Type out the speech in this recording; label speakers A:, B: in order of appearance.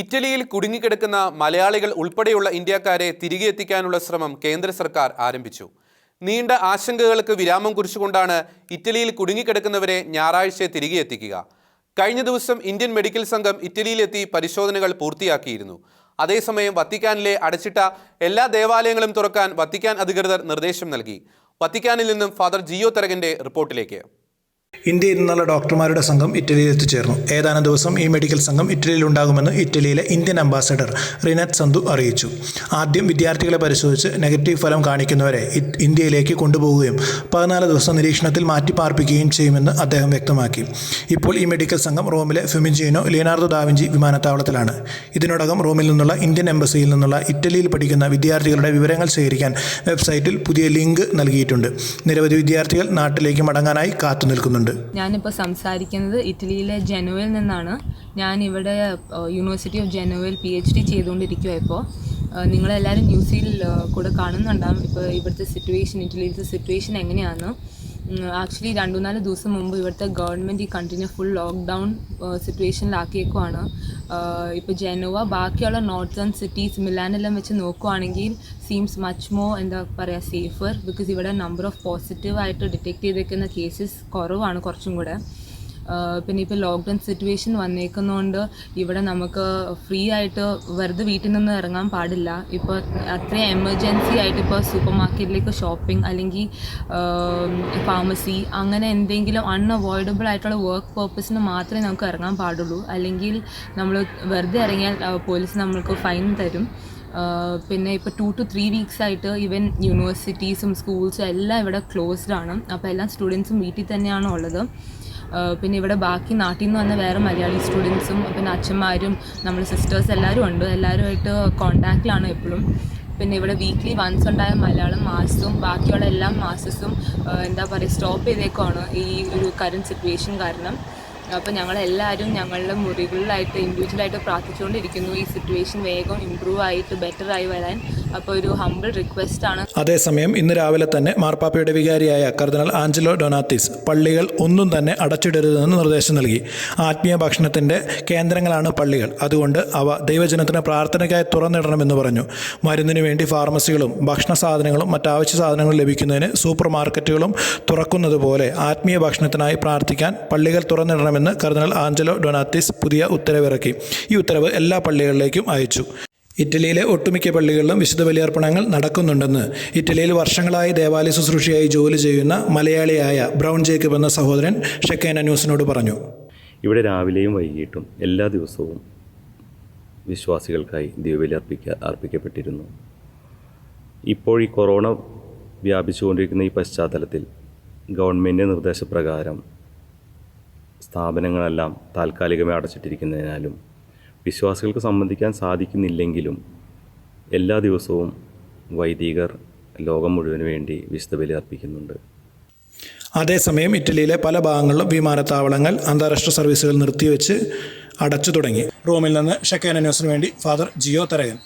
A: ഇറ്റലിയിൽ കുടുങ്ങിക്കിടക്കുന്ന മലയാളികൾ ഉൾപ്പെടെയുള്ള ഇന്ത്യക്കാരെ തിരികെ എത്തിക്കാനുള്ള ശ്രമം കേന്ദ്ര സർക്കാർ ആരംഭിച്ചു. നീണ്ട ആശങ്കകൾക്ക് വിരാമം കുറിച്ചുകൊണ്ടാണ് ഇറ്റലിയിൽ കുടുങ്ങിക്കിടക്കുന്നവരെ ഞായറാഴ്ച തിരികെ എത്തിക്കുക. കഴിഞ്ഞ ദിവസം ഇന്ത്യൻ മെഡിക്കൽ സംഘം ഇറ്റലിയിലെത്തി പരിശോധനകൾ പൂർത്തിയാക്കിയിരുന്നു. അതേസമയം വത്തിക്കാനിലെ അടച്ചിട്ട എല്ലാ ദേവാലയങ്ങളും തുറക്കാൻ വത്തിക്കാൻ അധികൃതർ നിർദ്ദേശം നൽകി. വത്തിക്കാനിൽ നിന്നും ഫാദർ ജിയോ തരകന്റെ റിപ്പോർട്ടിലേക്ക്.
B: ഇന്ത്യയിൽ നിന്നുള്ള ഡോക്ടർമാരുടെ സംഘം ഇറ്റലിയിൽ എത്തിച്ചേർന്നു. ഏതാനും ദിവസം ഈ മെഡിക്കൽ സംഘം ഇറ്റലിയിൽ ഉണ്ടാകുമെന്ന് ഇറ്റലിയിലെ ഇന്ത്യൻ അംബാസഡർ റിനത് സന്ധു അറിയിച്ചു. ആദ്യം വിദ്യാർത്ഥികളെ പരിശോധിച്ച് നെഗറ്റീവ് ഫലം കാണിക്കുന്നവരെ ഇന്ത്യയിലേക്ക് കൊണ്ടുപോവുകയും പതിനാല് ദിവസം നിരീക്ഷണത്തിൽ മാറ്റിപ്പാർപ്പിക്കുകയും ചെയ്യുമെന്ന് അദ്ദേഹം വ്യക്തമാക്കി. ഇപ്പോൾ ഈ മെഡിക്കൽ സംഘം റോമിലെ ഫെമിഞ്ചിനോ ലിയനാർഡോ ഡാവിഞ്ചി വിമാനത്താവളത്തിലാണ്. ഇതിനോടകം റോമിൽ നിന്നുള്ള ഇന്ത്യൻ എംബസിയിൽ നിന്നുള്ള ഇറ്റലിയിൽ പഠിക്കുന്ന വിദ്യാർത്ഥികളുടെ വിവരങ്ങൾ ശേഖരിക്കാൻ വെബ്സൈറ്റിൽ പുതിയ ലിങ്ക് നൽകിയിട്ടുണ്ട്. നിരവധി വിദ്യാർത്ഥികൾ നാട്ടിലേക്ക് മടങ്ങാനായി കാത്തു നിൽക്കുന്നുണ്ട്
C: ഞാനിപ്പോൾ സംസാരിക്കുന്നത് ഇറ്റലിയിലെ ജനുവയിൽ നിന്നാണ്. ഞാൻ ഇവിടെ യൂണിവേഴ്സിറ്റി ഓഫ് ജനുവയിൽ പി എച്ച് ഡി ചെയ്തുകൊണ്ടിരിക്കുക ഇപ്പോൾ നിങ്ങളെല്ലാവരും ന്യൂസിൽ കൂടെ കാണുന്നുണ്ടാകും ഇപ്പോൾ ഇവിടുത്തെ സിറ്റുവേഷൻ ഇറ്റലിയിലത്തെ സിറ്റുവേഷൻ എങ്ങനെയാണ് ആക്ച്വലി രണ്ടു നാല് ദിവസം മുമ്പ് ഇവിടുത്തെ ഗവൺമെന്റ് ഈ കൺട്രീനെ ഫുൾ ലോക്ക്ഡൗൺ സിറ്റുവേഷനിലാക്കിയേക്കുവാണ് ഇപ്പോൾ ജനുവ ബാക്കിയുള്ള നോർത്തേൺ സിറ്റീസ് മിലാനെല്ലാം വെച്ച് നോക്കുവാണെങ്കിൽ സീംസ് മച്ച് മോർ എന്താ പറയുക സേഫർ ബിക്കോസ് ഇവിടെ നമ്പർ ഓഫ് പോസിറ്റീവ് ആയിട്ട് ഡിറ്റക്ട് ചെയ്തേക്കുന്ന കേസസ് കുറവാണ് കുറച്ചും കൂടെ. പിന്നെ ഇപ്പോൾ ലോക്ക്ഡൗൺ സിറ്റുവേഷൻ വന്നേക്കുന്നതുകൊണ്ട് ഇവിടെ നമുക്ക് ഫ്രീ ആയിട്ട് വെറുതെ വീട്ടിൽ നിന്ന് ഇറങ്ങാൻ പാടില്ല. ഇപ്പോൾ അത്രയും എമർജൻസി ആയിട്ട് ഇപ്പോൾ സൂപ്പർ മാർക്കറ്റിലേക്ക് ഷോപ്പിംഗ് അല്ലെങ്കിൽ ഫാർമസി അങ്ങനെ എന്തെങ്കിലും അൺഅവോയ്ഡബിൾ ആയിട്ടുള്ള വർക്ക് പേർപ്പസിന് മാത്രമേ നമുക്ക് ഇറങ്ങാൻ പാടുള്ളൂ. അല്ലെങ്കിൽ നമ്മൾ വെറുതെ ഇറങ്ങിയാൽ പോലീസ് നമ്മൾക്ക് ഫൈൻ തരും. പിന്നെ ഇപ്പോൾ ടു ടു ത്രീ വീക്സ് ആയിട്ട് ഈവൻ യൂണിവേഴ്സിറ്റീസും സ്കൂൾസും എല്ലാം ഇവിടെ ക്ലോസ്ഡ് ആണ്. അപ്പോൾ എല്ലാ സ്റ്റുഡൻസും വീട്ടിൽ തന്നെയാണ് ഉള്ളത്. പിന്നെ ഇവിടെ ബാക്കി നാട്ടിൽ നിന്ന് വന്ന വേറെ മലയാളി സ്റ്റുഡൻസും പിന്നെ അച്ഛന്മാരും നമ്മൾ സിസ്റ്റേഴ്സ് എല്ലാവരും ഉണ്ട്. എല്ലാവരുമായിട്ട് കോണ്ടാക്റ്റിലാണ് എപ്പോഴും പിന്നെ ഇവിടെ വീക്ക്ലി വൺസ് ഉണ്ടായ മലയാളം മാസവും ബാക്കിയുള്ള എല്ലാ മാസസും എന്താ പറയുക സ്റ്റോപ്പ് ചെയ്തേക്കുവാണ് ഈ ഒരു കറണ്ട് സിറ്റുവേഷൻ കാരണം. അപ്പോൾ ഞങ്ങളെല്ലാവരും ഞങ്ങളുടെ മുറികളിലായിട്ട് ഇൻഡിവിജ്വലായിട്ട് പ്രാർത്ഥിച്ചുകൊണ്ടിരിക്കുന്നു. ഈ സിറ്റുവേഷൻ വേഗം ഇമ്പ്രൂവ് ആയിട്ട് ബെറ്റർ ആയി വരാൻ. അപ്പോൾ ഒരു ഹംബിൾ റിക്വസ്റ്റ് ആണ്.
B: അതേസമയം ഇന്ന് രാവിലെ തന്നെ മാർപ്പാപ്പയുടെ വികാരിയായ കർദിനൽ ആഞ്ചലോ ഡൊനാത്തിസ് പള്ളികൾ ഒന്നും തന്നെ അടച്ചിടരുതെന്ന് നിർദ്ദേശം നൽകി. ആത്മീയ ഭക്ഷണത്തിന്റെ കേന്ദ്രങ്ങളാണ് പള്ളികൾ. അതുകൊണ്ട് അവ ദൈവജനത്തിന് പ്രാർത്ഥനയ്ക്കായി തുറന്നിടണമെന്ന് പറഞ്ഞു. മരുന്നിനു വേണ്ടി ഫാർമസികളും ഭക്ഷണ സാധനങ്ങളും മറ്റാവശ്യ സാധനങ്ങളും ലഭിക്കുന്നതിന് സൂപ്പർ മാർക്കറ്റുകളും തുറക്കുന്നത് പോലെ ആത്മീയ ഭക്ഷണത്തിനായി പ്രാർത്ഥിക്കാൻ പള്ളികൾ തുറന്നിടണമെന്ന് കർദിനൽ ആഞ്ചലോ ഡൊനാത്തിസ് പുതിയ ഉത്തരവിറക്കി. ഈ ഉത്തരവ് എല്ലാ പള്ളികളിലേക്കും അയച്ചു. ഇറ്റലിയിലെ ഒട്ടുമിക്ക പള്ളികളിലും വിശുദ്ധ ബലിയർപ്പണങ്ങൾ നടക്കുന്നുണ്ടെന്ന്. ഇറ്റലിയിൽ വർഷങ്ങളായി ദേവാലയ ശുശ്രൂഷയായി ജോലി ചെയ്യുന്ന മലയാളിയായ ബ്രൗൺ ജേക്കബ് എന്ന സഹോദരൻ ഷെക്കേന ന്യൂസിനോട് പറഞ്ഞു.
D: ഇവിടെ രാവിലെയും വൈകിട്ടും എല്ലാ ദിവസവും വിശ്വാസികൾക്കായി ദീപബലി അർപ്പിക്ക അർപ്പിക്കപ്പെട്ടിരുന്നു. ഇപ്പോൾ ഈ കൊറോണ വ്യാപിച്ചുകൊണ്ടിരിക്കുന്ന ഈ പശ്ചാത്തലത്തിൽ ഗവൺമെന്റ് നിർദ്ദേശപ്രകാരം സ്ഥാപനങ്ങളെല്ലാം താൽക്കാലികമായി അടച്ചിട്ടിരിക്കുന്നതിനാലും വിശ്വാസികൾക്ക് സംബന്ധിക്കാൻ സാധിക്കുന്നില്ലെങ്കിലും എല്ലാ ദിവസവും വൈദികർ ലോകം മുഴുവൻ വേണ്ടി വിശുദ്ധ ബലി അർപ്പിക്കുന്നുണ്ട്
B: അതേസമയം ഇറ്റലിയിലെ പല ഭാഗങ്ങളിലും വിമാനത്താവളങ്ങൾ അന്താരാഷ്ട്ര സർവീസുകൾ നിർത്തിവെച്ച് അടച്ചു തുടങ്ങി. റോമിൽ നിന്ന് ഷെക്കേന ന്യൂസിന് വേണ്ടി ഫാദർ ജിയോ തരകൻ.